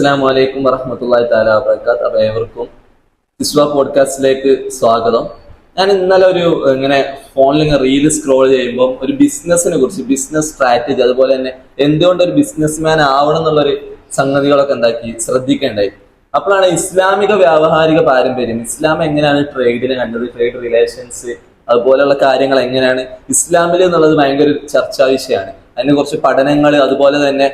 അസ്സാം വലൈക്കും വറഹമത്തല്ലാ താല അബ്രക്കാത്ത് അപ്പൊ ഏവർക്കും ഇസ്വ പോഡ്കാസ്റ്റിലേക്ക് സ്വാഗതം. ഞാൻ ഇന്നലെ ഒരു ഇങ്ങനെ ഫോണിൽ ഇങ്ങനെ റീൽ സ്ക്രോൾ ചെയ്യുമ്പോൾ ഒരു ബിസിനസിനെ കുറിച്ച് ബിസിനസ് സ്ട്രാറ്റജി അതുപോലെ തന്നെ എന്തുകൊണ്ട് ഒരു ബിസിനസ്മാൻ ആവണം എന്നുള്ളൊരു സംഗതികളൊക്കെ എന്താക്കി ശ്രദ്ധിക്കേണ്ടായി. അപ്പോഴാണ് ഇസ്ലാമിക വ്യാവഹാരിക പാരമ്പര്യം ഇസ്ലാം എങ്ങനെയാണ് ട്രേഡിനെ കണ്ടത് ട്രേഡ് റിലേഷൻസ് അതുപോലെയുള്ള കാര്യങ്ങൾ എങ്ങനെയാണ് ഇസ്ലാമിൽ എന്നുള്ളത് ഭയങ്കര ഒരു ചർച്ചാ വിഷയമാണ് അതിനെ കുറച്ച് പഠനങ്ങൾ അതുപോലെ തന്നെ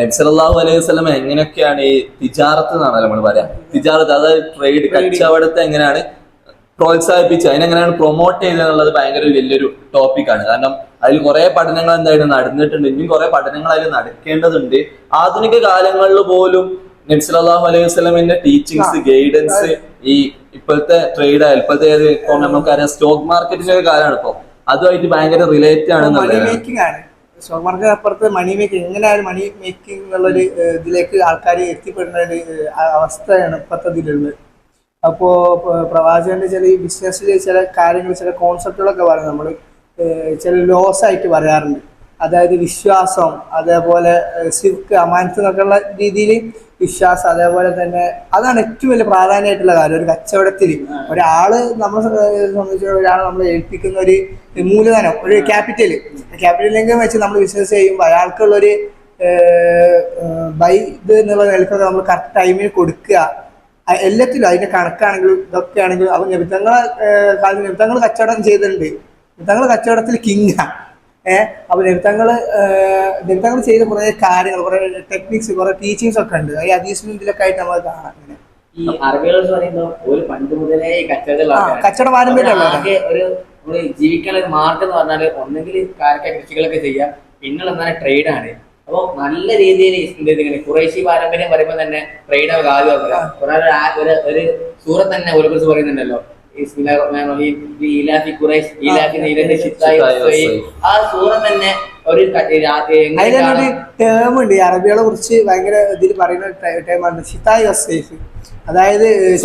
നബ്സലാഹു അലൈഹി സ്വലം എങ്ങനെയൊക്കെയാണ് ഈ തിജാറത്ത് എന്നാണ് നമ്മൾ പറയാ. തിജാറത്ത് അതായത് ട്രേഡ് കച്ചവടത്തെ എങ്ങനെയാണ് പ്രോത്സാഹിപ്പിച്ച് അതിനെങ്ങനെയാണ് പ്രൊമോട്ട് ചെയ്തത് എന്നുള്ളത് ഭയങ്കര വലിയൊരു ടോപ്പിക്കാണ് കാരണം അതിൽ കുറെ പഠനങ്ങൾ എന്തായാലും നടന്നിട്ടുണ്ട്. ഇനിയും കുറെ പഠനങ്ങൾ അതിൽ നടക്കേണ്ടതുണ്ട്. ആധുനിക കാലങ്ങളിൽ പോലും നബ്സലാഹു അലൈഹി സ്വലമിന്റെ ടീച്ചിങ്സ് ഗൈഡൻസ് ഈ ഇപ്പോഴത്തെ ട്രേഡ് ഇപ്പോഴത്തെ ഇപ്പൊ നമുക്കറിയാം സ്റ്റോക്ക് മാർക്കറ്റിന്റെ ഒരു കാലമാണ് ഇപ്പൊ. അതുമായിട്ട് ഭയങ്കര റിലേറ്റ് ആണ്. സ്റ്റോക്ക് മാർക്കറ്റ് അപ്പുറത്ത് മണി മേക്കിംഗ് എങ്ങനെയാണ് മണി മേക്കിംഗ് എന്നുള്ളൊരു ഇതിലേക്ക് ആൾക്കാർ എത്തിപ്പെടുന്ന ഒരു അവസ്ഥയാണ് ഇപ്പോഴത്തെ ഇതിലുള്ളത്. അപ്പോൾ പ്രവാചകന്റെ ചില ബിസിനസ്സിൽ ചില കാര്യങ്ങൾ ചില കോൺസെപ്റ്റുകളൊക്കെ പറയും നമ്മൾ ചില ലോസ് ആയിട്ട് പറയാറുണ്ട്. അതായത് വിശ്വാസം അതേപോലെ സിർക്ക് അമാനത്ത് എന്നൊക്കെയുള്ള രീതിയിൽ വിശ്വാസം അതേപോലെ തന്നെ അതാണ് ഏറ്റവും വലിയ പ്രാധാന്യമായിട്ടുള്ള കാര്യം. ഒരു കച്ചവടത്തിൽ ഒരാൾ നമ്മളെ സംബന്ധിച്ച ഒരാളെ നമ്മൾ ഏൽപ്പിക്കുന്ന ഒരു മൂലധനം ഒരു ക്യാപിറ്റൽ ക്യാപിറ്റലിലെങ്കിൽ വെച്ച് നമ്മൾ ബിസിനസ് ചെയ്യുമ്പോൾ അയാൾക്കുള്ളൊരു ബൈ ഇത് എന്നുള്ള നിലക്കൊക്കെ നമ്മൾ കറക്റ്റ് ടൈമിൽ കൊടുക്കുക. എല്ലാത്തിലും അതിന്റെ കണക്കാണെങ്കിലും ഇതൊക്കെ ആണെങ്കിലും നിമിത്തങ്ങളെ കാലത്ത് നിമിത്തങ്ങൾ കച്ചവടം ചെയ്തിട്ടുണ്ട്. നിമിത്തങ്ങൾ കച്ചവടത്തിൽ കിങ്ങാ. ഏഹ് അപ്പൊ നിമിത്തങ്ങൾ നൃത്തങ്ങൾ ചെയ്ത കുറെ കാര്യങ്ങൾ കുറെ ടെക്നിക്സ് കുറെ ടീച്ചിങ്സ് ഒക്കെ ഉണ്ട്. ഈ അതീസിനും ആയിട്ട് നമ്മൾ കാണാം. ഈ അറബികൾ എന്ന് പറയുമ്പോൾ ഒരു പണ്ട് മുതലേ ആ, കച്ചവട പാരമ്പര്യമുള്ളവരാണ്. ഒരു നമ്മൾ ജീവിക്കാനുള്ള ഒരു മാർഗം എന്ന് പറഞ്ഞാൽ ഒന്നെങ്കിൽ കാരക്ക കൃഷികളൊക്കെ ചെയ്യാം പിന്നെ എന്നാൽ ട്രേഡ് ആണ്. അപ്പൊ നല്ല രീതിയിൽ ഇങ്ങനെ കുറേശ്ശി പാരമ്പര്യം പറയുമ്പോൾ തന്നെ ട്രേഡ് ആദ്യം പറഞ്ഞത് ഒരാൾ ആ- ഒരു ഒരു സൂറത്ത് തന്നെ ഒരു കുറിച്ച് പറയുന്നുണ്ടല്ലോ. ഷിത്തായി ഷിത്തായി. ആ. സൂറത്ത് തന്നെ ഒരു അതിലൊരു ടേം ഉണ്ട്. അറബികളെ കുറിച്ച് ഭയങ്കര ഇതിൽ പറയുന്ന ടേമാണ് വസൈഫ് അതായത്.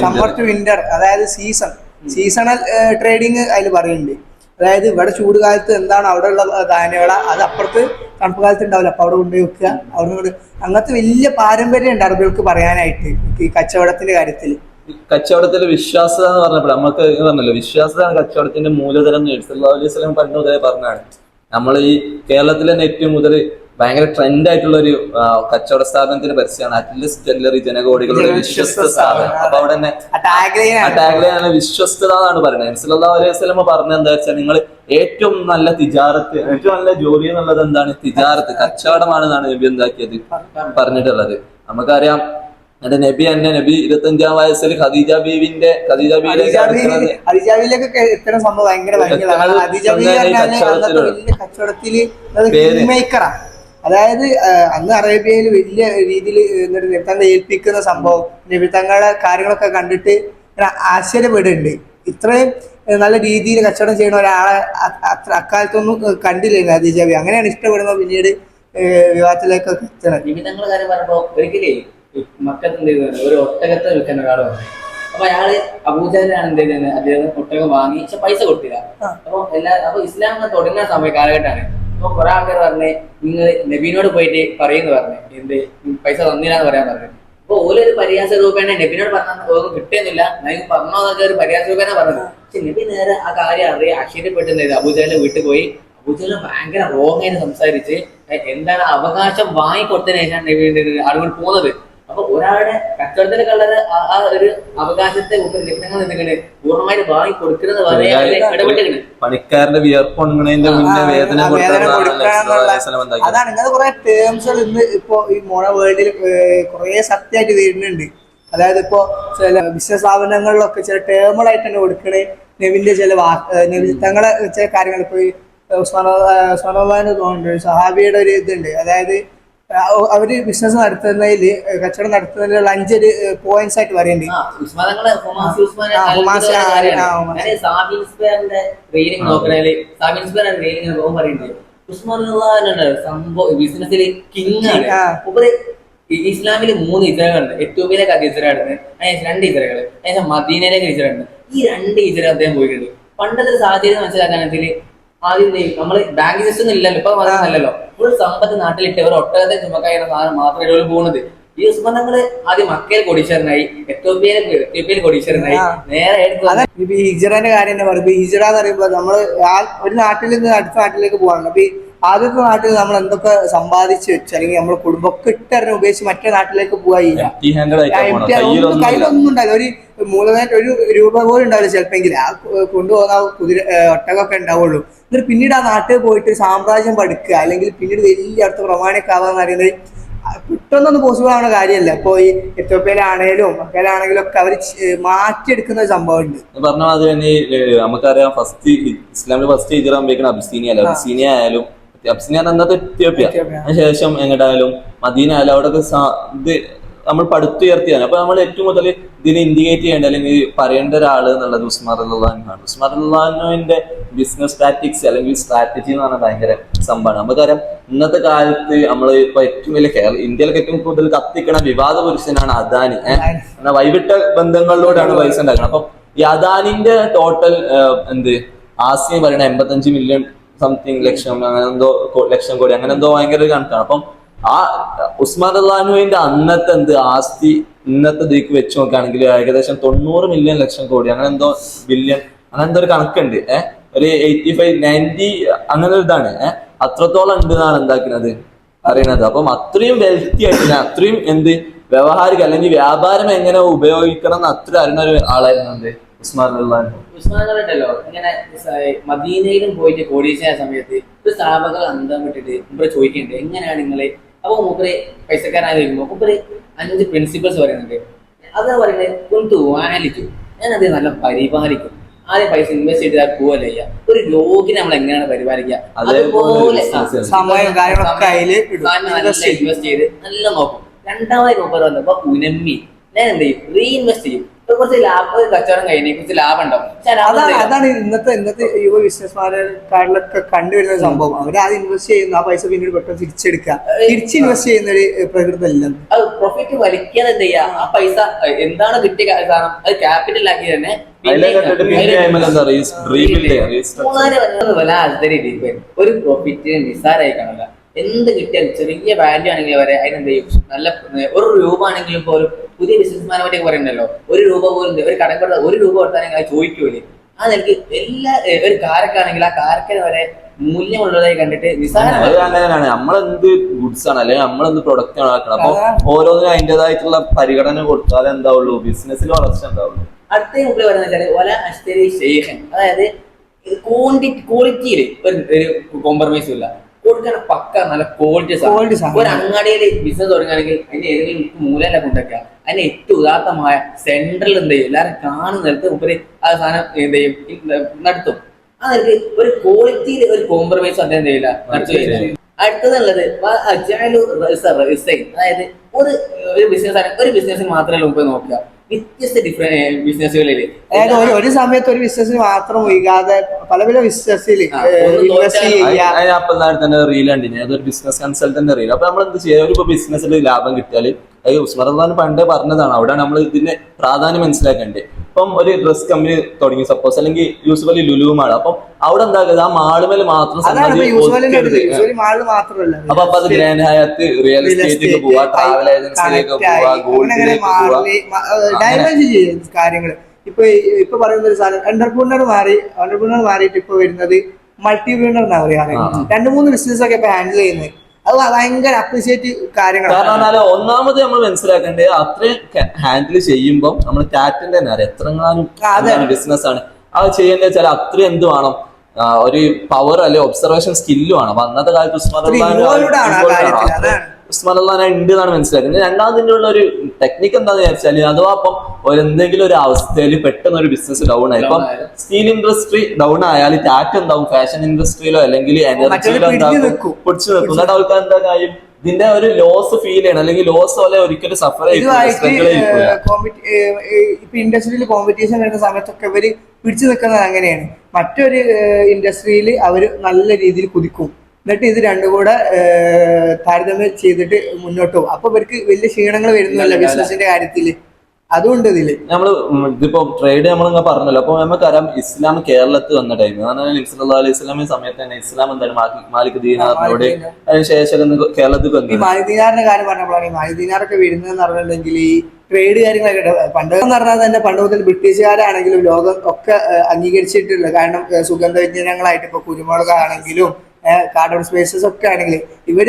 Summer to winter. അതായത് സീസൺ. സീസണൽ ട്രേഡിങ് അതിൽ പറയുന്നുണ്ട്. അതായത് ഇവിടെ ചൂട് കാലത്ത് എന്താണ് അവിടെ ഉള്ള ധാന്യവിള അത് അപ്പുറത്ത് തണുപ്പ് കാലത്ത് ഉണ്ടാവില്ല. അപ്പൊ അവിടെ കൊണ്ടുപോയി വെക്കുക. അവിടെ അങ്ങനത്തെ വലിയ പാരമ്പര്യം ഉണ്ട് അറബികൾക്ക് പറയാനായിട്ട് ഈ കച്ചവടത്തിന്റെ കാര്യത്തിൽ ഈ കച്ചവടത്തിലെ വിശ്വാസത എന്ന് പറഞ്ഞപ്പോൾ നമുക്ക് പറഞ്ഞല്ലോ വിശ്വാസതാണ് കച്ചവടത്തിന്റെ മൂലധനം സല്ലല്ലാഹു അലൈഹി വസല്ലം പണ്ട് മുതലേ പറഞ്ഞാണ്. നമ്മൾ ഈ കേരളത്തിലെ നെറ്റ് ഏറ്റവും മുതൽ ഭയങ്കര ട്രെൻഡ് ആയിട്ടുള്ള ഒരു കച്ചവട സ്ഥാപനത്തിന്റെ പരസ്യമാണ് അറ്റ്ലസ് ജ്വല്ലറി ജനകോടികളുടെ വിശ്വസ്ത സ്ഥാപനം. അപ്പൊ അവിടെ തന്നെ ടാഗ്ലൈനാണ് വിശ്വസ്തത എന്നാണ് പറയുന്നത്. നബി സല്ലല്ലാഹു അലൈഹി വസല്ലം പറഞ്ഞത് എന്താ വെച്ചാൽ നിങ്ങൾ ഏറ്റവും നല്ല തിജാറത്ത് ഏറ്റവും നല്ല ജോലി എന്നുള്ളത് എന്താണ്? തിജാറത്ത് കച്ചവടമാണെന്നാണ് നബി എന്താക്കിയത് പറഞ്ഞിട്ടുള്ളത്. നമുക്കറിയാം എന്റെ നബി തന്നെ നബി ഇരുപത്തഞ്ചാം വയസ്സിൽ ഖദീജ ബീവിന്റെ ഖദീജ ബീവിയിലേക്ക് സംഭവം ഭയങ്കര. കച്ചവടത്തിൽ മേക്കറാണ് അതായത് അന്ന് അറേബ്യയിൽ വലിയ രീതിയിൽ എന്നിട്ട് നിമിത്തങ്ങളെ ഏൽപ്പിക്കുന്ന സംഭവം നിമിത്തങ്ങളെ കാര്യങ്ങളൊക്കെ കണ്ടിട്ട് ആശ്ചര്യപ്പെടുന്നുണ്ട്. ഇത്രയും നല്ല രീതിയിൽ കച്ചവടം ചെയ്യുന്ന ഒരാളെ അത്ര അക്കാലത്തൊന്നും കണ്ടില്ലായിരുന്നു അദിജാബി അങ്ങനെയാണ് ഇഷ്ടപ്പെടുന്നത് പിന്നീട് വിവാഹത്തിലേക്കൊക്കെ എത്തണം കാര്യം പറയുമ്പോൾ ഒരിക്കലേ മക്കത്ത് എന്ത് ചെയ്തത് ഒരു ഒട്ടകത്തെ വിൽക്കാൻ ഒരാൾ വന്നു. അപ്പൊ അയാൾ അബൂജാനാണ് എന്ത് ചെയ്തത്? അദ്ദേഹം ഒട്ടകം വാങ്ങി പക്ഷെ പൈസ കൊടുത്തില്ല. അപ്പൊ എല്ലാ അപ്പൊ ഇസ്ലാം തുടങ്ങുന്ന സമയ കാലഘട്ടമാണ്. അപ്പൊ കുറെ ആൾക്കാർ പറഞ്ഞ് നിങ്ങൾ നബീനോട് പോയിട്ട് പറയുന്നു പറഞ്ഞു എന്ത്? പൈസ തന്നില്ല എന്ന് പറയാൻ പറഞ്ഞു. അപ്പൊ ഓലൊരു പരിഹാസ രൂപേണ നബിനോട് പറഞ്ഞു ഒന്നും കിട്ടുന്നില്ല. നിങ്ങൾ പറഞ്ഞോ എന്നൊക്കെ ഒരു പരിഹാസ രൂപേണ പറഞ്ഞത്. പക്ഷെ നബി നേരെ ആ കാര്യം അറിയാം. ആശ്ചര്യപ്പെട്ടുന്നത് അബൂജാലിന്റെ വീട്ടിൽ പോയി. അബൂജാൽ ഭയങ്കര റോങ് ആയിട്ട് സംസാരിച്ച് എന്താണ് അവകാശം വാങ്ങിക്കൊടുത്തതിനു ശേഷം നബി ആളുകൾ പോകുന്നത് അപ്പൊ ഒരാളുടെ കച്ചവടത്തിലെ കളറ് ആ ഒരു അവകാശത്തെ ലക്ഷണങ്ങൾ എന്തെങ്കിലും പൂർണമായിട്ട് വാങ്ങി കൊടുക്കുന്നത് വരെ അവർ പണിക്കാരന്റെ വിയർപ്പ് ഉണങ്ങണതിന്റെ മുന്നേ വേദന. അതാണ് ഇങ്ങനെ കുറെ ടേംസുകൾ ഇന്ന് ഇപ്പോ ഈ മോണ വേൾഡിൽ കുറെ സത്യമായിട്ട് വരുന്നുണ്ട്. അതായത് ഇപ്പോ ചില ബിസിനസ് സ്ഥാപനങ്ങളിലൊക്കെ ചില ടേമുകളായിട്ട് തന്നെ കൊടുക്കണേ. നെവിന്റെ ചില വാക്ക് തങ്ങളെ ചില കാര്യങ്ങൾ ഇപ്പൊ ഉസ്മാൻ ഉസ്മാനോബാന് തോന്നുന്നുണ്ട് സഹാബിയുടെ ഒരു ഇതുണ്ട്. അതായത് അവർ ബിസിനസ് നടത്തുന്നതിൽ കച്ചവടം നടത്തുന്നതിലുള്ള അഞ്ചൊരു പോയിന്റ്സ് ആയിട്ട് പറയേണ്ടി ഇസ്ലാമിൽ ബിസിനസ്സിൽ കിങ് ഇസ്ലാമിൽ മൂന്ന് ഇസറകളുണ്ട് എത്യോപ്യയിലേക്ക് ഇസറാണ് അതിന് രണ്ട് അതിന് മദീനയിലേക്ക് ഇസറുണ്ട് ഈ രണ്ട് ഇസറ അദ്ദേഹം പോയിട്ടുണ്ട്. പണ്ടത്തെ സാഹചര്യം മനസ്സിലാക്കാണെങ്കിൽ ആദ്യം നമ്മൾ ബാങ്ക് സിസ്റ്റം ഇല്ലല്ലോ. ഇപ്പൊ പറയാനല്ലോ ഫുൾ സമ്പത്ത് നാട്ടിലിട്ട് ഒരു ഒട്ടകത്തെ ചുമക്കായിരുന്ന സാധനം മാത്രമേ ഇവർ പോകുന്നത്. ഈ ഉസ്മാനങ്ങൾ ആദ്യം മക്കയിൽ കൊടീശ്വരനായി എത്തോപ്യയിൽ എത്തോപ്യയിൽ കൊടീശ്വരനായി നേരെ ഇപ്പൊ ഹിജറന്റെ കാര്യം തന്നെ പറയുമ്പോ ഹിജറ എന്ന് പറയുമ്പോ നമ്മൾ ഒരു നാട്ടിൽ നിന്ന് അടുത്ത നാട്ടിലേക്ക് പോകാണ് അപ്പൊ ഈ ആദ്യത്തെ നാട്ടിൽ നമ്മൾ എന്തൊക്കെ സമ്പാദിച്ചു വെച്ച്? അല്ലെങ്കിൽ നമ്മൾ കുടുംബമൊക്കെ ഇട്ടറിഞ്ഞ് ഉപയോഗിച്ച് മറ്റേ നാട്ടിലേക്ക് പോണത് കയ്യിലൊന്നും ഉണ്ടായില്ല ഉണ്ടാവില്ല. ഒരു മൂലമായിട്ട് ഒരു രൂപ പോലും ഉണ്ടാവില്ല ചിലപ്പെങ്കിൽ ആ കൊണ്ടുപോകുന്ന കുതിര ഒട്ടകൊക്കെ ഒട്ടകമൊക്കെ ഉണ്ടാവുള്ളൂ. എന്നിട്ട് പിന്നീട് ആ നാട്ടിൽ പോയിട്ട് സാമ്രാജ്യം പഠിക്കുക അല്ലെങ്കിൽ പിന്നീട് വലിയ അടുത്ത പ്രമാണിയൊക്കെ ആവാന്ന് അറിയുന്നത് ആ, പെട്ടെന്നൊന്നും പോസിബിൾ ആവുന്ന കാര്യമല്ല. ഇപ്പൊ ഈ എത്യോപ്യയിലാണേലും മക്കയിലാണെങ്കിലും ഒക്കെ അവർ മാറ്റിയെടുക്കുന്ന ഒരു സംഭവമുണ്ട്. പറഞ്ഞ മാതിരി തന്നെ നമുക്കറിയാം ഫസ്റ്റ് ഇസ്ലാമിൽ ഫസ്റ്റ് ഹിജറ അബ്സീനിയ അല്ല അബ്സീനിയ ആയാലും അബ്സീനിയ എന്ന് അന്നത്തെ എത്യോപ്യ. അതിനുശേഷം എങ്ങോട്ടായാലും മദീന ആയാലും അവിടെ ഇത് നമ്മൾ പടുത്തുയർത്തിയാണ്. അപ്പൊ നമ്മൾ ഏറ്റവും കൂടുതൽ ഇതിനെ ഇൻഡിക്കേറ്റ് ചെയ്യേണ്ട അല്ലെങ്കിൽ പറയേണ്ട ഒരാൾ എന്നുള്ളത് ഉസ്മാർ അള്ളാഹാണ് ഉസ്മാർ അള്ളാഹുവിന്റെ ബിസിനസ് സ്റ്റാറ്റിക്സ് അല്ലെങ്കിൽ സ്ട്രാറ്റജി എന്ന് പറഞ്ഞാൽ ഭയങ്കര സംഭവമാണ്. നമുക്കറിയാം ഇന്നത്തെ കാലത്ത് നമ്മൾ ഇപ്പൊ ഏറ്റവും വലിയ കേരള ഇന്ത്യയിലൊക്കെ ഏറ്റവും കൂടുതൽ കത്തിക്കണ വിവാദ പുരുഷനാണ് അദാനി. ഏഹ് എന്നാ വൈവിട്ട ബന്ധങ്ങളിലൂടെയാണ് പൈസ ഉണ്ടാക്കുന്നത് അപ്പൊ ഈ അദാനിന്റെ ടോട്ടൽ എന്ത്? ആസിയം പറയണ എൺപത്തഞ്ച് മില്യൺ സംതിങ് ലക്ഷം അങ്ങനെ എന്തോ ലക്ഷം കോടി അങ്ങനെ എന്തോ ഭയങ്കര ഒരു കണക്കാണ്. അപ്പം ആ ഉസ്മാൻ അള്ളാഹുവിന്റെ അന്നത്തെ എന്ത് ആസ്തി ഇന്നത്തെ ഇതിലേക്ക് വെച്ച് നോക്കുകയാണെങ്കിൽ ഏകദേശം തൊണ്ണൂറ് മില്യൺ ലക്ഷം കോടി അങ്ങനെ എന്തോ ബില്യൺ അങ്ങനെ എന്തോ ഒരു കണക്കുണ്ട്. ഏഹ് ഒരു എയ്റ്റി ഫൈവ് നയന്റി അങ്ങനെ ഒരു ഇതാണ്. ഏഹ് അത്രത്തോളം ഉണ്ട് എന്നാണ് എന്താക്കുന്നത്? അറിയണത് അപ്പം അത്രയും വെൽത്തി ആയിട്ട് അത്രയും എന്ത് വ്യവഹാരിക അല്ലെങ്കിൽ വ്യാപാരം എങ്ങനെ ഉപയോഗിക്കണം എന്ന് അത്ര അറിയുന്ന ഒരു ആളായിരുന്നു എന്ത്? ഇങ്ങനെ മദീനയിലും പോയിട്ട് കോടീശ്വര സമയത്ത് ഒരു സ്ഥാപകർ അന്തം വിട്ടിട്ട് മുമ്പ് ചോദിക്കുന്നുണ്ട് എങ്ങനെയാണ് നിങ്ങൾ? അപ്പൊ മൂപ്പര് പൈസക്കാരായി വരുമ്പോ മൂപ്പര് അഞ്ച് പ്രിൻസിപ്പൾസ് പറയുന്നുണ്ട്. അത് പറയുന്നത് കൊണ്ടു വാലിച്ചു ഞാനത് നല്ല പരിപാലിക്കും. ആദ്യം പൈസ ഇൻവെസ്റ്റ് ചെയ്ത് പോവല്ല ഒരു രോഗിനെ നമ്മൾ എങ്ങനെയാണ് പരിപാലിക്കുക? അതേപോലെ. ഇൻവെസ്റ്റ് ചെയ്ത് നല്ല നോക്കും. രണ്ടാമതായി നോക്കാൻ വന്നപ്പോ ഉനമ്മി ഞാൻ എന്ത് ചെയ്യും? റീഇൻവെസ്റ്റ് ചെയ്യും. കുറച്ച് ലാഭം കച്ചവടം കഴിഞ്ഞ കുറച്ച് ലാഭം ഉണ്ടാവും അതാണ് ഇന്നത്തെ ഇന്നത്തെ യുവ ബിസിനസ്മാരെക്കാരിലൊക്കെ കണ്ടുവരുന്ന സംഭവം. അവർ ആദ്യം ഇൻവെസ്റ്റ് ചെയ്യുന്ന ആ പൈസ പിന്നീട് പെട്ടെന്ന് തിരിച്ചെടുക്കുക. തിരിച്ച് ഇൻവെസ്റ്റ് ചെയ്യുന്ന ഒരു പ്രകൃതി ഇല്ല അത്. പ്രോഫിറ്റ് വലിക്കാതെ എന്ത് ചെയ്യാ? ആ പൈസ എന്താണ് കിട്ടിയ കാരണം അത് ക്യാപിറ്റൽ ആക്കി തന്നെ. ഒരു പ്രോഫിറ്റ് നിസ്സാരമായി കാണില്ല എന്ത് കിട്ടിയാലും ചെറിയ വാല്യൂ ആണെങ്കിൽ വരെ അതിനെന്ത് ചെയ്യും? നല്ല ഒരു രൂപ ആണെങ്കിലും പോലും പുതിയ ബിസിനസ്മാനെ പറ്റി പറയണ്ടല്ലോ? ഒരു രൂപ പോലും. ഒരു കടം കൊടുത്ത ഒരു രൂപ കൊടുത്താണെങ്കിൽ അത് ചോദിക്കൂലേ ആ നിലയ്ക്ക് എല്ലാ ഒരു കാരക്കാണെങ്കിൽ ആ കാരക്കന് വരെ മൂല്യമുള്ളതായി കണ്ടിട്ട് നിസ്സാരമാണ്. അങ്ങനെയാണ്. നമ്മളെന്ത് ഗുഡ്സ് ആണ്? അല്ലെങ്കിൽ നമ്മളെന്ത് പ്രൊഡക്റ്റ് ആണ് ആക്കണം അപ്പൊ ഓരോന്നിനും അതിന്റേതായിട്ടുള്ള പരിഗണന കൊടുത്താലേ എന്താവുള്ളൂ? ബിസിനസ്സിൽ വളർച്ച ഉണ്ടാവുള്ളൂ അടുത്ത മുകളിൽ പറയുന്നത് ഒല അശ്തരി ഷെയ്ഖൻ അതായത് ക്വാണ്ടിറ്റി ക്വാളിറ്റിയിൽ ഒരു കോംപ്രമൈസും ഇല്ല. കൊടുക്കാൻ പക്ക നല്ല ക്വാളിറ്റി സാധനം. ഒരു അങ്ങാടിയിൽ ബിസിനസ് തുടങ്ങുകയാണെങ്കിൽ അതിന്റെ ഏതെങ്കിലും മൂലല്ല കൊണ്ടുവയ്ക്കുക. അതിന്റെ ഏറ്റവും ഉദാത്തമായ സെൻട്രൽ എന്ത് ചെയ്യും? എല്ലാവരും കാണുന്ന നിലത്ത് ഉപരി ആ സാധനം എന്ത് ചെയ്യും? നടത്തും. ആ നിലയ്ക്ക് ഒരു ക്വാളിറ്റിയിൽ ഒരു കോംപ്രമൈസ് അദ്ദേഹം ചെയ്യില്ല. നടത്തുകയില്ല അടുത്തതുള്ളത് വ റഅസ റഅസൈൻ. അതായത് ഒരു ഒരു ബിസിനസ് ഒരു ബിസിനസ് മാത്രമല്ല മുമ്പ് നോക്കുക. വ്യത്യസ്ത ഡിഫറെന്റ് ബിസിനസ്സുകളിൽ അതായത് ഒരു ഒരു സമയത്ത് ഒരു ബിസിനസ്സിന് മാത്രം ഒഴുകാതെ പല പല ബിസിനസ്സിൽ അപ്പം തന്നെ റീൽ അതൊരു ബിസിനസ് കൺസൾട്ടന്റ് റീൽ അപ്പൊ നമ്മൾ എന്ത് ചെയ്യുക ഒരു ബിസിനസ്സിൽ ലാഭം കിട്ടിയാൽ അത് ഉസ്മർ പണ്ടേ പറഞ്ഞതാണ്. അവിടെ നമ്മൾ ഇതിന്റെ പ്രാധാന്യം മനസ്സിലാക്കേണ്ടത്. ഇപ്പം ഒരു ഡ്രസ് കമ്പനി തുടങ്ങി സപ്പോസ് അല്ലെങ്കിൽ യൂസ്വലി ലുലുമാണ് അപ്പം അവിടെ എന്താക്കുക ആ മാളുമേൽ മാത്രം അപ്പൊ അപ്പൊ അത് ഗ്രാൻഡ് ഹയാത്ത് റിയൽ എസ്റ്റേറ്റിലേക്ക് പോവാ ട്രാവൽ ഏജൻസിയിലേക്ക് പോവാ ഗോൾഡിലേക്ക് പോവാ. ഇപ്പൊ ഇപ്പൊ പറയുന്ന ഒരു സാധനം എന്റർപ്രണർ മാറി എന്റർപ്രണർ മാറിയിട്ട് ഇപ്പൊ വരുന്നത് മൾട്ടി വീണർ എന്നാ പറയാ രണ്ടു രണ്ട് മൂന്ന് ബിസിനസ് ഒക്കെ ഇപ്പൊ ഹാൻഡിൽ ചെയ്യുന്നത്. അത് ഭയങ്കര അപ്രീഷിയേറ്റ് കാര്യങ്ങളാണ്. ഒന്നാമത് നമ്മൾ മനസ്സിലാക്കേണ്ടത് അത്രയും ഹാൻഡിൽ ചെയ്യുമ്പോൾ നമ്മൾ ടാറ്റിന്റെ തന്നെ അറിയാം. എത്രങ്ങാനും ബിസിനസ് ആണ്. അത് ചെയ്യേണ്ടത് വെച്ചാൽ അത്രയും എന്ത് വേണം? ഒരു പവർ അല്ലെ ഒബ്സർവേഷൻ സ്കില്ലും ആണ് അപ്പൊ അന്നത്തെ കാലത്ത് ഉസ്മാൻ ഉസ്മാൻ അള്ളഹാൻ ഉണ്ട് എന്നാണ് മനസ്സിലാക്കുന്നത് രണ്ടാമതിന്റെ ഉള്ള ഒരു ടെക്നിക്ക് എന്താണെന്ന് വിചാരിച്ചാൽ അഥവാ അപ്പം ഒരു എന്തെങ്കിലും ഒരു അവസ്ഥയിൽ പെട്ടെന്ന് ഒരു ബിസിനസ് ഡൗൺ ആയി. ഇപ്പം സ്റ്റീൽ ഇൻഡസ്ട്രി ഡൗൺ ആയാൽ ടാറ്റ് എന്താവും? ഫാഷൻ ഇൻഡസ്ട്രിയിലോ അല്ലെങ്കിൽ എനർജിയിലോ എന്താകും പൊടിച്ചു നിൽക്കും. എന്നിട്ട് അവർക്ക് എന്താ കാര്യം ഇതിന്റെ ഒരു ലോസ് ഫീൽ ചെയ്യണം. അല്ലെങ്കിൽ ലോസ് പോലെ ഒരിക്കലും സഫർ ഇപ്പൊ ഇൻഡസ്ട്രിയിൽ കോമ്പറ്റീഷൻ വരുന്ന സമയത്തൊക്കെ ഇവർ പിടിച്ചു നിൽക്കുന്നത് അങ്ങനെയാണ്. മറ്റൊരു ഇൻഡസ്ട്രിയിൽ അവർ നല്ല രീതിയിൽ കുതിക്കും. എന്നിട്ട് ഇത് രണ്ടും കൂടെ താരതമ്യം ചെയ്തിട്ട് മുന്നോട്ട് പോകും. അപ്പൊ ഇവർക്ക് വലിയ ക്ഷീണങ്ങൾ വരുന്നില്ല ബിസിനസിന്റെ കാര്യത്തിൽ അതുകൊണ്ട് ഇതിൽ. നമ്മൾ ഇതിപ്പോ ട്രേഡ് നമ്മളിങ്ങനെ പറഞ്ഞല്ലോ. അപ്പൊ നമുക്കറിയാം ഇസ്ലാം കേരളത്തിൽ വന്ന ടൈം ഇസ്ലാ അലൈഹി ഇസ്ലാമി സമയത്ത് തന്നെ ഇസ്ലാം എന്താണ്? മാലിക് മാലിക് ദീനാറിനോട് അതിനുശേഷം കേരളത്തിൽ ഈ വന്നു മാലിദീനാറിന്റെ കാര്യം പറഞ്ഞപ്പോഴാണ് ഈ മാലിദീനാറൊക്കെ വരുന്നതെന്ന് പറഞ്ഞിട്ടുണ്ടെങ്കിൽ ഈ ട്രേഡ് കാര്യങ്ങളൊക്കെ. പണ്ട് എന്ന് പറഞ്ഞാൽ തന്നെ പണ്ട് മുതൽ ബ്രിട്ടീഷുകാരാണെങ്കിലും ലോകം ഒക്കെ ഏഹ്, അംഗീകരിച്ചിട്ടില്ല കാരണം സുഗന്ധവ്യഞ്ജനങ്ങളായിട്ട് സുഗന്ധ വ്യഞ്ജനങ്ങളായിട്ട് ഇപ്പൊ കുരുമുളക് ആണെങ്കിലും കാർഡൺ സ്പേസസ് ഒക്കെ ആണെങ്കിൽ ഇവർ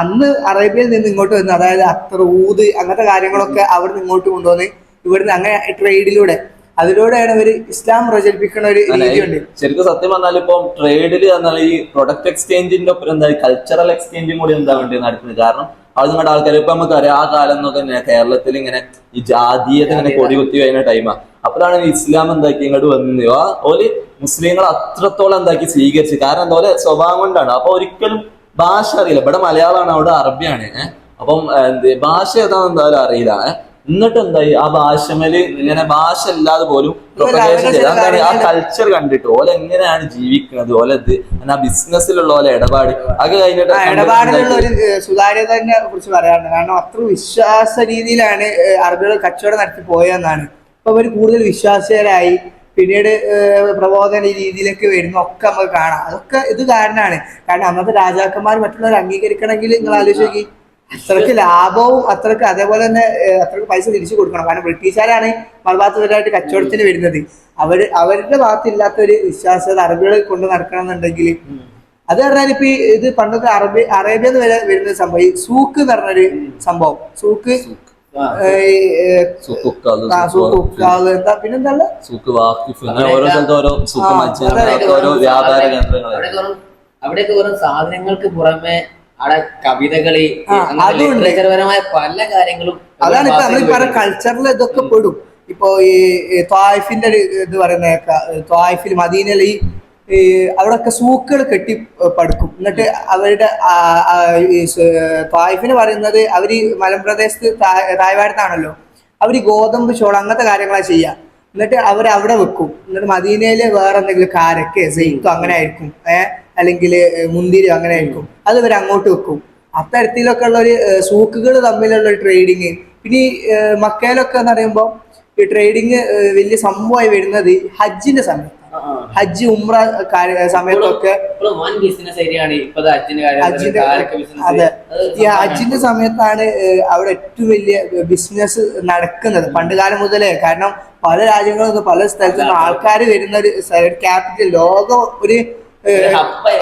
അന്ന് അറേബ്യയിൽ നിന്ന് ഇങ്ങോട്ട് വന്ന് അതായത് അത്ര ഊത് അങ്ങനത്തെ കാര്യങ്ങളൊക്കെ അവിടെ നിന്ന് ഇങ്ങോട്ട് കൊണ്ടുവന്ന് ഇവിടുന്ന് അങ്ങനെ ട്രേഡിലൂടെ അതിലൂടെയാണ് ഇവർ ഇസ്ലാം പ്രചരിപ്പിക്കുന്ന ഒരു രീതിയുണ്ട്. ശരിക്കും സത്യം പറഞ്ഞാൽ ഇപ്പൊ ട്രേഡിൽ എന്നാൽ ഈ പ്രൊഡക്റ്റ് എക്സ്ചേഞ്ചിന്റെ ഒപ്പം എന്താ കൾച്ചറൽ എക്സ്ചേഞ്ചും കൂടി എന്താ വേണ്ടി നടക്കുന്നത്? കാരണം അത് നിങ്ങളുടെ ആൾക്കാർ ഇപ്പൊ നമുക്കറിയാം ആ കാലം എന്നൊക്കെ തന്നെ കേരളത്തിൽ ഇങ്ങനെ ഈ ജാതീയത ഇങ്ങനെ കൊടി കുത്തി കഴിഞ്ഞ ടൈമാ അപ്പോഴാണ് ഇസ്ലാം എന്താക്കി ഇങ്ങോട്ട് വന്നത്? ആ ഓൽ മുസ്ലിങ്ങൾ അത്രത്തോളം എന്താക്കി സ്വീകരിച്ചു. കാരണം എന്താ പോലെ സ്വഭാവം കൊണ്ടാണ്. അപ്പൊ ഒരിക്കലും ഭാഷ അറിയില്ല. ഇവിടെ മലയാളമാണ് അവിടെ അറബിയാണ്. ഏഹ് അപ്പം എന്ത് ഭാഷ ഏതാണെന്ന് എന്തായാലും അറിയില്ല. ഏഹ്. എന്നിട്ട് എന്തായി? ആ ഭാഷമേൽ ഇങ്ങനെ ഭാഷ അല്ലാതെ പോലും പ്രൊപ്പഗേഷൻ ചെയ്ത്. അതാണ് ആ കൾച്ചർ കണ്ടിട്ട് ഓല എങ്ങനെയാണ് ജീവിക്കുന്നത് ഓല ഇത് ആ ബിസിനസ്സിലുള്ള ഓല ഇടപാട്. അത് കഴിഞ്ഞിട്ട് ഇടപാടിലുള്ള ഒരു സുതാര്യതനെ കുറിച്ച് പറയാറുണ്ട്. കാരണം അത്ര വിശ്വാസ രീതിയിലാണ് അറബികൾ കച്ചവടം നടത്തി പോയെന്നാണ് അപ്പൊ അവർ കൂടുതൽ വിശ്വാസികരായി പിന്നീട് പ്രബോധന രീതിയിലേക്ക് വരുന്ന ഒക്കെ നമുക്ക് കാണാം. അതൊക്കെ ഇത് കാരണമാണ്. കാരണം അന്നത്തെ രാജാക്കന്മാർ മറ്റുള്ളവർ അംഗീകരിക്കണമെങ്കിൽ നിങ്ങൾ ആലോചിച്ച് നോക്കി. അത്രയ്ക്ക് ലാഭവും അത്രയ്ക്ക് അതേപോലെ തന്നെ അത്രയ്ക്ക് പൈസ തിരിച്ചു കൊടുക്കണം. കാരണം ബ്രിട്ടീഷുകാരാണ് മറുഭാഗത്തുകാരായിട്ട് കച്ചവടത്തിന് വരുന്നത്. അവർ അവരുടെ ഭാഗത്തില്ലാത്ത ഒരു വിശ്വാസത അറബികളെ കൊണ്ട് നടക്കണം എന്നുണ്ടെങ്കിൽ അത് പറഞ്ഞാൽ ഇപ്പൊ ഇത് പണ്ടത്തെ അറബി അറേബ്യ എന്ന് വരെ വരുന്ന സംഭവം. ഈ സൂക്ക് എന്ന് പറഞ്ഞൊരു സംഭവം. സൂക്ക്. പിന്നെന്താ സുക്ക് വാക്കിഫ് അങ്ങനെ ഓരോ സ്ഥലത്ത് ഓരോ സുക്ക് ഓരോ വ്യാപാര അവിടെയൊക്കെ വെറും സാധനങ്ങൾക്ക് പുറമെ അവിടെ കവിതകളി ലിറ്ററേച്ചർപരമായ പല കാര്യങ്ങളും അതാണ് ഇപ്പൊ നമ്മൾ കൾച്ചറിൽ ഇതൊക്കെ പെടും. ഇപ്പൊ ഈ ത്വായ്ഫിന്റെ ത്വായിഫിന്റെ ഒരു ഇത് പറയുന്ന ത്വായിഫിൽ മദീനയിൽ ഈ ഈ അവിടെയൊക്കെ സൂക്കുകൾ കെട്ടി പടുക്കും. എന്നിട്ട് അവരുടെ ത്വായിഫിന് പറയുന്നത് അവർ മലമ്പ്രദേശത്ത് തായ്വാരത്താണല്ലോ. അവർ ഗോതമ്പ് ചോളം അങ്ങനത്തെ കാര്യങ്ങളാ ചെയ്യുക എന്നിട്ട് അവർ അവിടെ വെക്കും. എന്നിട്ട് മദീനയിൽ വേറെ എന്തെങ്കിലും കാരക്ക് സെയ്ത്തോ അങ്ങനെ ആയിരിക്കും. ഏഹ് അല്ലെങ്കിൽ മുന്തിരിയോ അങ്ങനെ ആയിരിക്കും. അത് ഇവർ അങ്ങോട്ട് വെക്കും. അത്തരത്തിലൊക്കെ ഉള്ള ഒരു സൂക്കുകൾ തമ്മിലുള്ള ട്രേഡിങ്. പിന്നെ ഈ മക്കയിലൊക്കെ എന്ന് പറയുമ്പോൾ ഈ ട്രേഡിങ് വലിയ സംഭവമായി വരുന്നത് ഹജ്ജിന്റെ സമയത്ത്. ഹജ്ജ് ഉംറ കാര്യ- സമയത്തൊക്കെ. അതെ. ഈ ഹജ്ജിന്റെ സമയത്താണ് അവിടെ ഏറ്റവും വലിയ ബിസിനസ് നടക്കുന്നത്. പണ്ട് കാലം മുതലേ. കാരണം പല രാജ്യങ്ങളിൽ നിന്ന് പല സ്ഥലത്തു നിന്ന് ആൾക്കാർ വരുന്ന ഒരു ക്യാപിറ്റൽ ലോകം ഒരു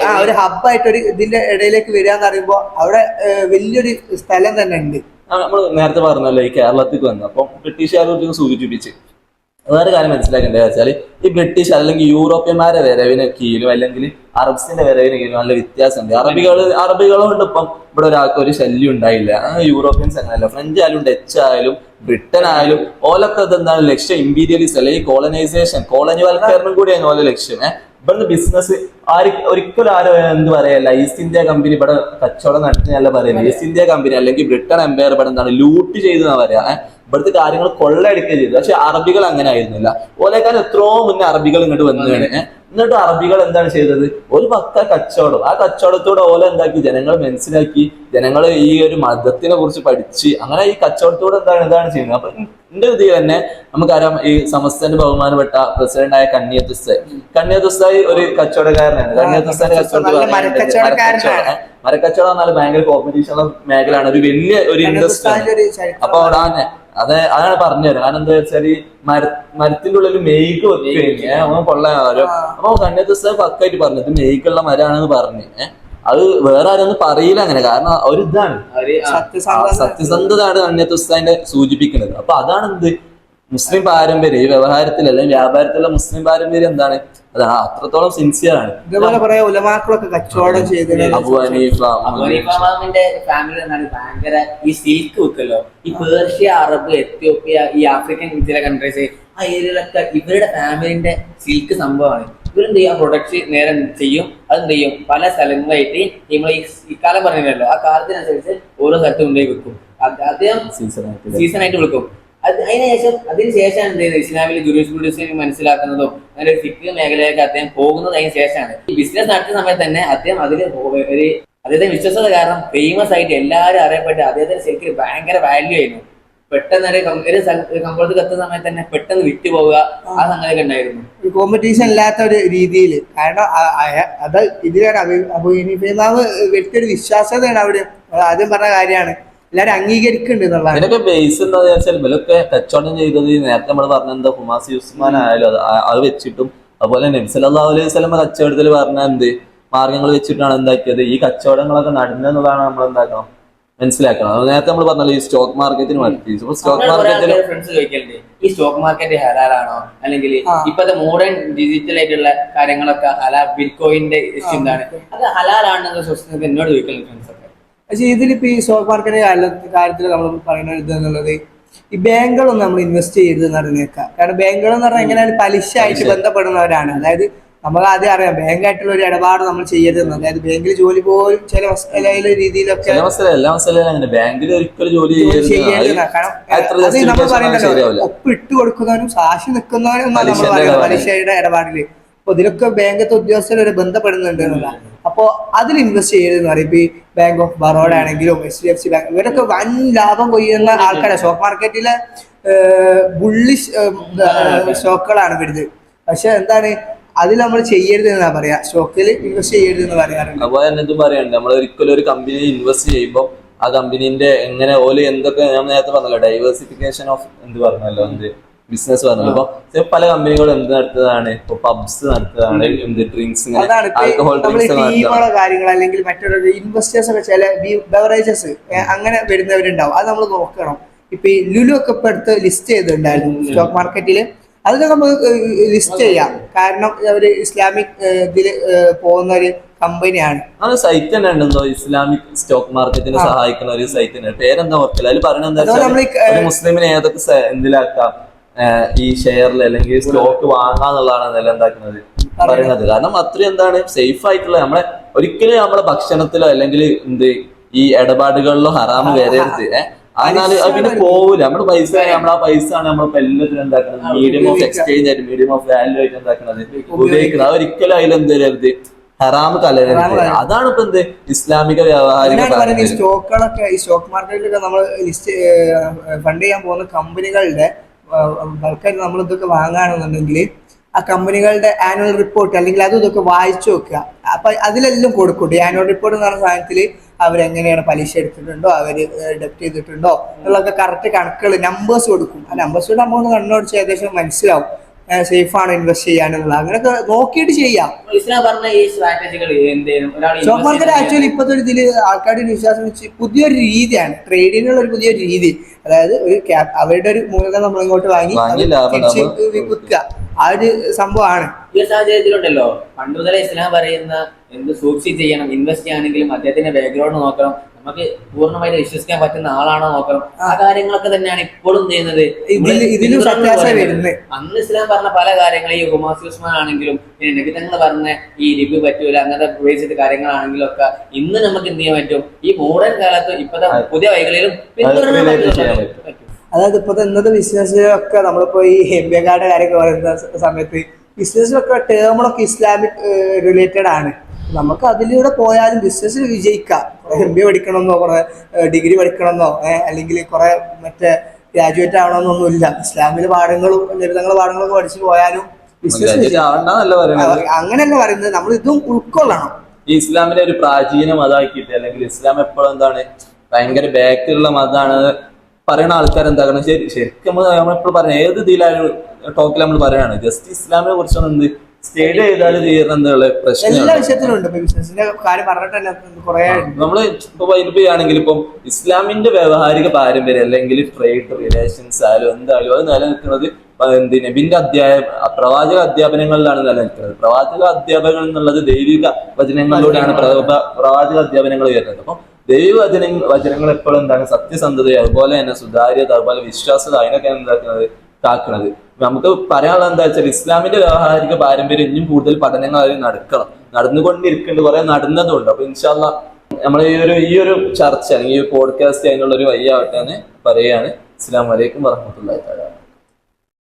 ആ ഒരു ഹബ്ബായിട്ട് ഒരു ഇതിന്റെ ഇടയിലേക്ക് വരിക എന്ന് പറയുമ്പോൾ അവിടെ വലിയൊരു സ്ഥലം തന്നെ ഉണ്ട്. നമ്മൾ നേരത്തെ പറഞ്ഞല്ലോ ഈ കേരളത്തിൽ വന്നു. അപ്പം ബ്രിട്ടീഷുകാരോട് സൂചിപ്പിച്ച് വേറെ കാര്യം മനസ്സിലാക്കേണ്ടത് വെച്ചാൽ ഈ ബ്രിട്ടീഷ് അല്ലെങ്കിൽ യൂറോപ്യന്മാരെ വരവിന് കീഴിലും അല്ലെങ്കിൽ അറബ്സിന്റെ വരവിന് കീഴിലും നല്ല വ്യത്യാസമുണ്ട്. അറബികൾ അറബികളുണ്ട് ഇപ്പം. ഇവിടെ ഒരാൾക്ക് ഒരു ശല്യം ഉണ്ടായില്ല. യൂറോപ്യൻസ് അങ്ങനെയല്ല. ഫ്രഞ്ച് ആയാലും ഡച്ച് ആയാലും ബ്രിട്ടൻ ആയാലും ഓലൊക്കെ എന്താണ് ലക്ഷ്യം? ഇമ്പീരിയലിസ്റ്റ് അല്ലെങ്കിൽ കോളനൈസേഷൻ കോളനിവൽക്കരണം കൂടിയാണ് ഓല ലക്ഷ്യം. ഇവിടുന്ന് ബിസിനസ് ആര് ഒരിക്കലും ആരും എന്ത് പറയല്ല. ഈസ്റ്റ് ഇന്ത്യ കമ്പനി ഇവിടെ കച്ചവടം നടത്തുന്നല്ല പറയുന്നത്. ഈസ്റ്റ് ഇന്ത്യ കമ്പനി അല്ലെങ്കിൽ ബ്രിട്ടൻ എംപയർ ഇവിടെ എന്താണ് ലൂട്ട് ചെയ്തെന്നാ പറയാ ഇവിടുത്തെ കാര്യങ്ങൾ കൊള്ളയടിക്കുക ചെയ്തു. പക്ഷെ അറബികൾ അങ്ങനെ ആയിരുന്നില്ല. ഓലേക്കാൾ എത്രയോ മുന്നേ അറബികൾ ഇങ്ങോട്ട് വന്നതാണ് എന്നിട്ട് അറബികൾ എന്താണ് ചെയ്തത്? ഒരു പക്ക കച്ചവടം. ആ കച്ചവടത്തോടെ ഓല എന്താക്കി? ജനങ്ങൾ മനസ്സിലാക്കി. ജനങ്ങൾ ഈ ഒരു മതത്തിനെ കുറിച്ച് പഠിച്ച് അങ്ങനെ ഈ കച്ചവടത്തോടെ എന്താണ് എന്താണ് ചെയ്യുന്നത്? അപ്പൊ എന്റെ ഇതിൽ തന്നെ നമുക്കറിയാം ഈ സമസ്തന്റെ ബഹുമാനപ്പെട്ട പ്രസിഡന്റായ കണ്ണിയത്തുസ്തായി കണ്ണിയത്തുസ്തായി ഒരു കച്ചവടക്കാരനാണ്. കണ്ണിയത്തുസ്താന്റെ കച്ചവടക്കാരനാണ്. മരക്കച്ചവടം. എന്നാൽ ഭയങ്കര കോമ്പറ്റീഷൻ ഉള്ള മേഖലയാണ്. ഒരു വലിയ ഒരു ഇൻഡസ്ട്രി അപ്പൊ അവിടെ അത് അതാണ് പറഞ്ഞുതരാം. കാരണം എന്താ വെച്ചാൽ മര മരത്തിന്റെ ഉള്ളിൽ മെയ്ക്ക് വെക്കുകയാണ് അവൻ കൊള്ളാരോ അപ്പൊ ദിവസം പക്കായിട്ട് പറഞ്ഞു ഇത് മെയ്ക്കുള്ള മരാണെന്ന് പറഞ്ഞു. അത് വേറെ ആരൊന്നും പറയില്ല അങ്ങനെ. കാരണം ഒരിതാണ് ഇതാണ്. ആ, ആ സത്യസന്ധത. സത്യസന്ധതയാണ് കന്യാദുസ്താന്റെ സൂചിപ്പിക്കുന്നത്. അപ്പൊ അതാണ് എന്ത്? മുസ്ലിം പാരമ്പര്യം ഈ വ്യവഹാരത്തിൽ അല്ലെങ്കിൽ വ്യാപാരത്തിലുള്ള മുസ്ലിം പാരമ്പര്യം എന്താണ്? അത് അത്രത്തോളം സിൻസിയർ ആണ്. ഇതേപോലെ കുറെ ഉലമാക്കളൊക്കെ കച്ചവടം അബു ഹനീഫ ഫാമിലി എന്നാണ് ഭയങ്കര ഈ സിൽക്ക് വെക്കല്ലോ ഈ പേർഷ്യ അറബ് എത്യോപ്യ ഈ ആഫ്രിക്കൻ ചില കൺട്രീസ് ആ ഏരിയയിലൊക്കെ ഇവരുടെ ഫാമിലിന്റെ സിൽക്ക് സംഭവമാണ്. ഇവരെന്ത് ചെയ്യും? ആ പ്രൊഡക്റ്റ് നേരെ ചെയ്യും. അതെന്ത് ചെയ്യും? പല സ്ഥലങ്ങളായിട്ട് നമ്മൾ ഈ കാലം പറഞ്ഞല്ലോ ആ കാലത്തിനനുസരിച്ച് ഓരോ സ്ഥലത്തും ഉണ്ടായി വെക്കും അദ്ദേഹം സീസൺ ആയിട്ട് വിളിക്കും അത് അതിനുശേഷം അതിന് ശേഷമാണ് എന്ത് ചെയ്യുന്നത്? ഇസ്ലാമിൽ ജുറിസ്പ്രുഡൻസിനെ മനസ്സിലാക്കുന്നതും അങ്ങനെ ഒരു ഫിക്ക് മേഖലയിലേക്ക് അദ്ദേഹം പോകുന്നത് അതിന് ശേഷമാണ്. ഈ ബിസിനസ് നടത്തുന്ന സമയത്ത് തന്നെ അദ്ദേഹം അതിൽ ഒരു അദ്ദേഹത്തെ വിശ്വസത കാരണം ഫേമസ് ആയിട്ട് എല്ലാവരും അറിയപ്പെട്ട് അദ്ദേഹത്തിന് ശരിക്കും ഭയങ്കര വാല്യൂ ആയിരുന്നു. പെട്ടെന്ന് ഒരു ഒരു ഒരു കമ്പോളത്തിൽ എത്തുന്ന സമയത്ത് തന്നെ പെട്ടെന്ന് വിറ്റ് പോവുക ആ സംഗതിയൊക്കെ ഉണ്ടായിരുന്നു. ഒരു കോമ്പറ്റീഷൻ ഇല്ലാത്ത ഒരു രീതിയിൽ കാരണം അത് ഇതിലാണ് അഭി- വ്യക്തി വ്യക്തിയുടെ വിശ്വാസതയാണ് അവിടെ. ആദ്യം പറഞ്ഞ കാര്യമാണ്. എല്ലാവരും അംഗീകരിക്കുന്നുണ്ട് എന്നുള്ളതാണ്. ഇതിനൊക്കെ ബേസ് എന്താ വെച്ചാൽ ഇവരൊക്കെ കച്ചവടം ചെയ്തത് നേരത്തെ നമ്മൾ പറഞ്ഞ എന്താ ഹുമാസി ഉസ്മാൻ ആയാലും അത് വെച്ചിട്ടും അതുപോലെ നബ്സല്ലാ അലൈഹി സ്വലമ കച്ചവടത്തിൽ പറഞ്ഞ എന്ത് മാർഗങ്ങൾ വെച്ചിട്ടാണ് എന്താക്കിയത്. ഈ കച്ചവടങ്ങളൊക്കെ നടന്നെന്നുള്ളതാണ് നമ്മൾ എന്താക്കണം? മനസ്സിലാക്കണം. നേരത്തെ നമ്മൾ പറഞ്ഞല്ലോ ഈ സ്റ്റോക്ക് മാർക്കറ്റിന് വേണ്ടി സ്റ്റോക്ക് മാർക്കറ്റിൽ ഫ്രണ്ട്സ് ചോദിക്കലുണ്ട്. ഈ സ്റ്റോക്ക് മാർക്കറ്റ് ഹലാലാണോ? അല്ലെങ്കിൽ. ഇപ്പത്തെ മോഡേൺ ഡിജിറ്റൽ ആയിട്ടുള്ള കാര്യങ്ങളൊക്കെ ഹലാ ബിറ്റ്കോയിന്റെ എന്താണ് അത് ഹലാലാണെന്ന് എന്നോട് ചോദിക്കലുണ്ട് ഫ്രണ്ട്സ് ഒക്കെ. പക്ഷെ ഇതിലിപ്പോൾ ഈ സ്റ്റോക്ക് മാർക്കറ്റ് കാര്യത്തിൽ നമ്മൾ പറയുന്ന ഇത് എന്നുള്ളത് ഈ ബാങ്കുകളൊന്നും നമ്മൾ ഇൻവെസ്റ്റ് എന്ന് പറഞ്ഞേക്കാം കാരണം ബാങ്കുകൾ എന്ന് പറഞ്ഞാൽ എങ്ങനെയാണ് പലിശ. ആയിട്ട് ബന്ധപ്പെടുന്നവരാണ്. അതായത് നമ്മൾ ആദ്യം അറിയാം ബാങ്കായിട്ടുള്ള ഒരു ഇടപാട് നമ്മൾ ചെയ്യരുതെന്ന് അതായത് ബാങ്കിൽ ജോലി പോലും ചില രീതിയിലൊക്കെ അങ്ങനെ. ബാങ്കിൽ ഒരിക്കലും ജോലി ചെയ്യരുത്. നമ്മൾ പറയുന്നത് പറയുന്നല്ലോ ഒപ്പ് ഇട്ട് കൊടുക്കുന്നവനും സാക്ഷി നിൽക്കുന്നവനും പലിശയുടെ ഇടപാടിൽ. അപ്പൊ ഇതിലൊക്കെ ബാങ്കത്തെ ഉദ്യോഗസ്ഥരെ ബന്ധപ്പെടുന്നുണ്ട് എന്നുള്ള അപ്പോ അതിൽ ഇൻവെസ്റ്റ് ചെയ്യരുതെന്ന് പറയും. ഈ ബാങ്ക് ഓഫ് ബറോഡ ആണെങ്കിലും H D F C bank ഇവരൊക്കെ വൻ ലാഭം കൊയ്യുന്ന ആൾക്കാരെ. സ്റ്റോക്ക് മാർക്കറ്റിലെ ബുള്ളിഷ് സ്റ്റോക്കുകളാണ് വരുന്നത് പക്ഷെ എന്താണ് അതിൽ നമ്മൾ ചെയ്യരുത് എന്നാ പറയാ. സ്റ്റോക്കിൽ ഇൻവെസ്റ്റ് ചെയ്യരുത് എന്ന് പറയാറുണ്ട്. അതുപോലെ തന്നെ ഇതും നമ്മൾ ഒരിക്കലും ഒരു കമ്പനി ഇൻവെസ്റ്റ് ചെയ്യുമ്പോൾ ആ കമ്പനീന്റെ എങ്ങനെ ഓൽ എന്തൊക്കെ ഞാൻ നേരത്തെ പറഞ്ഞല്ലോ ഡൈവേഴ്സിഫിക്കേഷൻ ഓഫ് എന്ത് പറഞ്ഞല്ലോ എന്ത്? ബിസിനസ് പറഞ്ഞത് അപ്പൊ പല കമ്പനികളും എന്ത് നടത്തുന്നതാണ്? ഇപ്പൊ പബ്സ് നടത്തുന്നതാണ് എന്ത് ഡ്രിങ്ക്സ് ആൽക്കഹോൾ ഡ്രിങ്ക്സ് കാര്യങ്ങൾ അല്ലെങ്കിൽ മറ്റൊരു ഇൻവെസ്റ്റേഴ്സ് ഒക്കെ ചില ബെവറേജസ് അങ്ങനെ വരുന്നവരുണ്ടാവും. അത് നമ്മൾ നോക്കണം. ഇപ്പൊ ഈ ലുലു ഒക്കെ ഇപ്പൊ അടുത്ത് ലിസ്റ്റ് ചെയ്തിട്ടുണ്ടായിരുന്നു സ്റ്റോക്ക് മാർക്കറ്റിൽ അതൊക്കെ നമുക്ക് ലിസ്റ്റ് ചെയ്യാം. കാരണം അവർ ഇസ്ലാമിക് ഇതിൽ പോകുന്ന ഒരു കമ്പനിയാണ് ആ സൈറ്റ് തന്നെ ഉണ്ടോ ഇസ്ലാമിക് സ്റ്റോക്ക് മാർക്കറ്റിനെ സഹായിക്കുന്ന ഒരു സൈറ്റ് തന്നെ. പേരെന്താ ഓർക്കില്ല അതിൽ ഒരു മുസ്ലിമിനെ ഏതൊക്കെ എന്തിലാക്കാം ഈ ഷെയറിൽ അല്ലെങ്കിൽ സ്റ്റോക്ക് വാങ്ങാന്നുള്ളതാണ് അതിൽ എന്താക്കുന്നത് പറയുന്നത്. കാരണം അത്രയും എന്താണ് സേഫ് ആയിട്ടുള്ള നമ്മളെ ഒരിക്കലും നമ്മളെ ഭക്ഷണത്തിലോ അല്ലെങ്കിൽ എന്ത് ഈ ഇടപാടുകളിലോ ഹറാമ് വരരുത്. അതിനാല് അതിനാൽ പിന്നെ പോവില്ല. നമ്മുടെ പൈസ നമ്മളെ ആ പൈസ ആണ് നമ്മളിപ്പോ എല്ലാത്തിനും എന്താക്കുന്നത്? മീഡിയം ഓഫ് എക്സ്ചേഞ്ച് ആയിട്ട് മീഡിയം ഓഫ് വാല്യൂ ആയിട്ട് എന്താക്കുന്നത്? ഉപയോഗിക്കുന്നത്. അത് ഒരിക്കലും അതിലെന്ത് വരരുത്. ഹറാമ് കലരരുത്. കലരരുത്. അതാണ് ഇപ്പൊ എന്ത്? ഇസ്ലാമിക വ്യാവഹാരിക താല്പര്യം. സ്റ്റോക്കുകളൊക്കെ ഈ സ്റ്റോക്ക് മാർക്കറ്റിലൊക്കെ നമ്മൾ ലിസ്റ്റ് ഫണ്ട് ചെയ്യാൻ പോകുന്ന കമ്പനികളുടെ ബൾക്കായിട്ട് നമ്മൾ ഇതൊക്കെ വാങ്ങുകയാണെന്നുണ്ടെങ്കിൽ ആ കമ്പനികളുടെ ആനുവൽ റിപ്പോർട്ട് അല്ലെങ്കിൽ അതും ഇതൊക്കെ വായിച്ചു നോക്കുക. അപ്പൊ അതിലെല്ലാം കൊടുക്കും ആനുവൽ റിപ്പോർട്ട് എന്ന് പറഞ്ഞ സാധനത്തിൽ അവരെങ്ങനെയാണ് പലിശ എടുത്തിട്ടുണ്ടോ അവർ ഡെപ്റ്റ് ചെയ്തിട്ടുണ്ടോ എന്നുള്ളതൊക്കെ കറക്റ്റ് കണക്കുകൾ നമ്പേഴ്സ് കൊടുക്കും. ആ നമ്പേഴ്സ് നമ്മൾ ഒന്ന് കണ്ണോടിച്ച് ഏകദേശം മനസ്സിലാവും. സേഫ് ആണ് ഇൻവെസ്റ്റ് ചെയ്യാനുള്ളത്. അങ്ങനെയൊക്കെ നോക്കിയിട്ട് ചെയ്യാം. സ്റ്റോക്ക് മാർക്കറ്റ് ആക്ച്വലി ഇപ്പോഴത്തെ ഒരു ഇതിൽ ആൾക്കാരുടെ ഒരു വിശ്വാസം വെച്ച് പുതിയൊരു രീതിയാണ്. ട്രേഡിങ്ങിനുള്ള ഒരു പുതിയൊരു രീതി. അതായത് ഒരു അവരുടെ ഒരു മൂലധനം നമ്മളിങ്ങോട്ട് വാങ്ങി വിൽക്കുക. ആ ഒരു സംഭവമാണ്. ഈ ഒരു സാഹചര്യത്തിലുണ്ടല്ലോ. പണ്ട് മുതലേ ഇസ്ലാം പറയുന്ന എന്ത് സൂക്ഷിച്ച് ചെയ്യണം ഇൻവെസ്റ്റ് ചെയ്യാനെങ്കിലും അദ്ദേഹത്തിന്റെ ബാക്ക്ഗ്രൗണ്ട് നോക്കണം നമുക്ക് പൂർണമായിട്ട് വിശ്വസിക്കാൻ പറ്റുന്ന ആളാണോ നോക്കണം. ആ. കാര്യങ്ങളൊക്കെ തന്നെയാണ് ഇപ്പോഴും ചെയ്യുന്നത്. ഇതിലും അന്ന് ഇസ്ലാം പറഞ്ഞ പല കാര്യങ്ങളും ഈ ഹുമാസ് ഉസ്മാൻ ആണെങ്കിലും പിന്നെ നബിതങ്ങൾ പറഞ്ഞ ഈ ലിപി പറ്റൂല അങ്ങനത്തെ ഉപയോഗിച്ചിട്ട് കാര്യങ്ങളാണെങ്കിലും ഒക്കെ ഇന്ന് നമുക്ക് എന്ത് ചെയ്യാൻ പറ്റും? ഈ മോഡേൺ കാലത്ത് ഇപ്പത്തെ പുതിയ വൈകളിലും പിന്തുടരാൻ പറ്റും. അതായത് ഇപ്പോഴത്തെ ഇന്നത്തെ ബിസിനസ്സിലൊക്കെ നമ്മളിപ്പോ ഈ എം ബി കാർഡ് കാര്യമൊക്കെ പറയുന്ന സമയത്ത് ബിസിനസ്സിലൊക്കെ ടേമുകളൊക്കെ ഇസ്ലാമിക് റിലേറ്റഡ് ആണ്. നമുക്ക് അതിലൂടെ പോയാലും ബിസിനസ്സിൽ വിജയിക്കാം. എം ബി എ പഠിക്കണമെന്നോ കുറെ ഡിഗ്രി പഠിക്കണമെന്നോ അല്ലെങ്കിൽ കുറെ മറ്റേ ഗ്രാജുവേറ്റ് ആവണമെന്നൊന്നുമില്ല. ഇസ്ലാമിലെ പാഠങ്ങളും ലളിതങ്ങളെ പാഠങ്ങളൊക്കെ പഠിച്ചു പോയാലും ബിസിനസ് അങ്ങനെയല്ല പറയുന്നത്. നമ്മൾ ഇതും ഉൾക്കൊള്ളണം. ഈ ഇസ്ലാമിനെ ഒരു പ്രാചീന മതമാക്കിയിട്ട് അല്ലെങ്കിൽ ഇസ്ലാം എപ്പോഴും എന്താണ് ഭയങ്കര ബാക്കിലുള്ള മതമാണ്. പറയുന്ന ആൾക്കാർ എന്താക്കണം ശരി ശരിക്കും നമ്മൾ നമ്മളെപ്പോഴും പറയുന്നത് ഏത് ഇതിലായാലും ടോക്കിൽ നമ്മൾ പറയാണ് ജസ്റ്റ് ഇസ്ലാമിനെ കുറിച്ചാണ് എന്ത്? സ്റ്റേഡ് ചെയ്താൽ തീരണം എന്നുള്ള പ്രശ്നം എല്ലാ വിഷയത്തിലും ഉണ്ട്. ബിസിനസിന്റെ കാര്യം പറഞ്ഞിട്ട് തന്നെ കുറെ നമ്മൾ ഇപ്പൊ ചെയ്യുകയാണെങ്കിൽ ഇപ്പം ഇസ്ലാമിന്റെ വ്യവഹാരിക പാരമ്പര്യം അല്ലെങ്കിൽ ട്രേഡ് റിലേഷൻസ് ആയാലും എന്തായാലും അത് നിലനിൽക്കുന്നത് നബിന്റെ അധ്യായ പ്രവാചക അധ്യാപനങ്ങളിലാണ് നിലനിൽക്കുന്നത്. പ്രവാചക അധ്യാപനങ്ങൾ എന്നുള്ളത് ദൈവിക വചനങ്ങളിലൂടെയാണ് പ്രവാചക അധ്യാപനങ്ങൾ വരുന്നത് അപ്പം ദൈവ വചന വചനങ്ങൾ എപ്പോഴും എന്താണ് സത്യസന്ധത അതുപോലെ തന്നെ സുതാര്യത അതുപോലെ വിശ്വാസത അതിനൊക്കെ എന്താക്കുന്നത്? താക്കുന്നത് നമുക്ക് പറയാനുള്ളത് എന്താ വെച്ചാൽ ഇസ്ലാമിന്റെ വ്യവഹാരിക പാരമ്പര്യം ഇനിയും കൂടുതൽ പഠനങ്ങൾ അതിൽ നടക്കണം. നടന്നുകൊണ്ടിരിക്കുന്നുണ്ട് കുറെ നടന്നതുണ്ട്. അപ്പൊ ഇൻഷാല്ല നമ്മൾ ഈ ഒരു ഈ ഒരു ചർച്ച അല്ലെങ്കിൽ ഈ പോഡ്കാസ്റ്റ് അതിനുള്ള ഒരു വഴിയാവട്ടെ എന്ന് പറയുകയാണ്. അസ്സാം വലൈക്കും വർഹമത്തുള്ളാഹി താല